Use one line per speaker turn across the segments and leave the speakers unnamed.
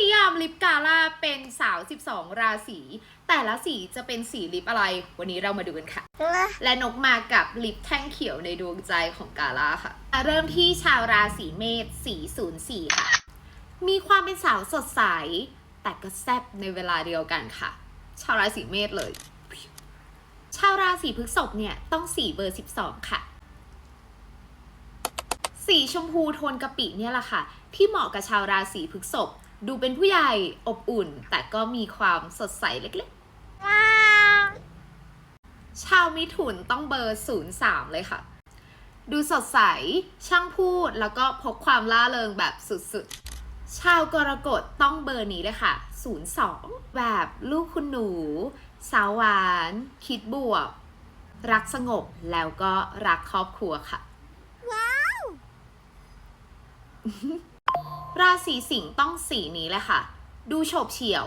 นิยามลิปกาล่าเป็นสาว 12 ราศี แต่ละสีจะเป็นสีลิปอะไร วันนี้เรามาดูกันค่ะ และนกมากับลิปแท่งเขียวในดวงใจของกาล่าค่ะมาเริ่มที่ชาวราศีเมษสี04 ค่ะ มีความเป็นสาวสดใส แต่ก็แซ่บในเวลาเดียวกันค่ะ ชาวราศีเมษเลย ชาวราศีพฤษภเนี่ยต้องสีเบอร์ 12 ค่ะสีชมพูโทนกะปิเนี่ยแหละค่ะ ที่เหมาะกับชาวราศีพฤษภ ดูเป็นผู้ใหญ่อบอุ่น แต่ก็มีความสดใสเล็กๆ ชาวมิถุนต้องเบอร์ 03 เลยค่ะ ดูสดใส ช่างพูดแล้วก็พกความล่าเริงแบบสุดๆ ชาวกรกฎต้องเบอร์นี้เลยค่ะ 02 แบบลูกคุณหนู สาวหวาน คิดบวก รักสงบแล้วก็รักครอบครัวค่ะ ราศีสิงห์ต้องสีนี้เลยค่ะ ดูโฉบเฉี่ยว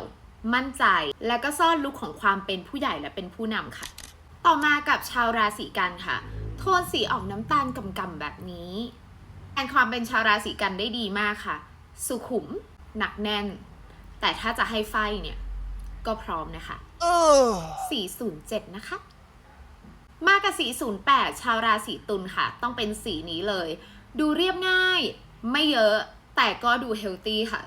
มั่นใจ และก็ซ่อนลุคของความเป็นผู้ใหญ่และเป็นผู้นำค่ะ ต่อมากับชาวราศีกันค่ะ โทนสีออกน้ำตาลกำๆแบบนี้แทนความเป็นชาวราศีกันได้ดีมากค่ะ สุขุม หนักแน่น แต่ถ้าจะให้ไฟเนี่ย ก็พร้อมนะคะ 407 นะคะมากับสี08 ชาวราศีตุลค่ะ ต้องเป็นสีนี้เลย ดูเรียบง่าย ไม่เยอะ แต่ก็ดูเฮลตี้ค่ะ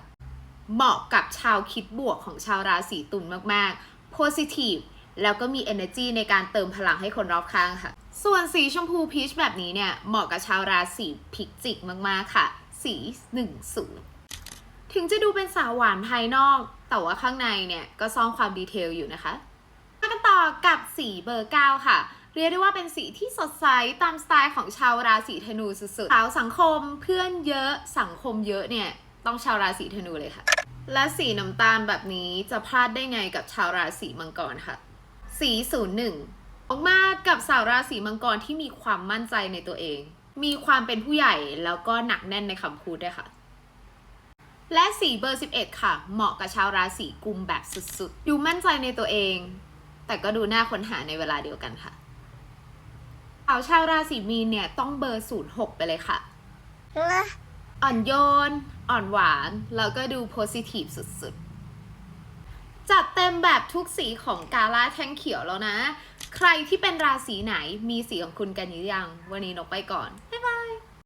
เหมาะกับชาวคิดบวกของชาวราศีตุลมากๆ positive แล้วก็มี energy ในการเติมพลังให้คนรอบข้างค่ะ ส่วนสีชมพูพีชแบบนี้เนี่ย เหมาะกับชาวราศีพิกจิกมากๆค่ะ สี 10 ถึงจะดูเป็นสาวหวานภายนอก แต่ว่าข้างในเนี่ย ก็ซ่อนความดีเทลอยู่นะคะมากันต่อกับสีเบอร์ 9 ค่ะ เรียกได้ว่าเป็นสีที่สดใสตามสไตล์ของชาวราศีธนูสุดๆสาวสังคมเพื่อนเยอะสังคมเยอะเนี่ยต้องชาวราศีธนูเลยค่ะ และสีน้ำตาลแบบนี้จะพลาดได้ไงกับชาวราศีมังกรค่ะ สี01ออกมากับสาวราศีมังกรที่มีความมั่นใจในตัวเอง มีความเป็นผู้ใหญ่แล้วก็หนักแน่นในคำพูดด้วยค่ะและสีเบอร์ 11 ค่ะ เหมาะกับชาวราศีกุมแบบสุดๆ ดูมั่นใจในตัวเอง แต่ก็ดูน่าค้นหาในเวลาเดียวกันค่ะ เอาชาวราศีมีนเนี่ยต้องเบอร์06ไปเลยค่ะ อ่อนโยน อ่อนหวาน แล้วก็ดูโพสิทีฟสุดๆ จัดเต็มแบบทุกสีของกาล่าแท่งเขียวแล้วนะ ใครที่เป็นราศีไหนมีสีของคุณกันหรือยัง วันนี้นกไปก่อน บ๊ายบาย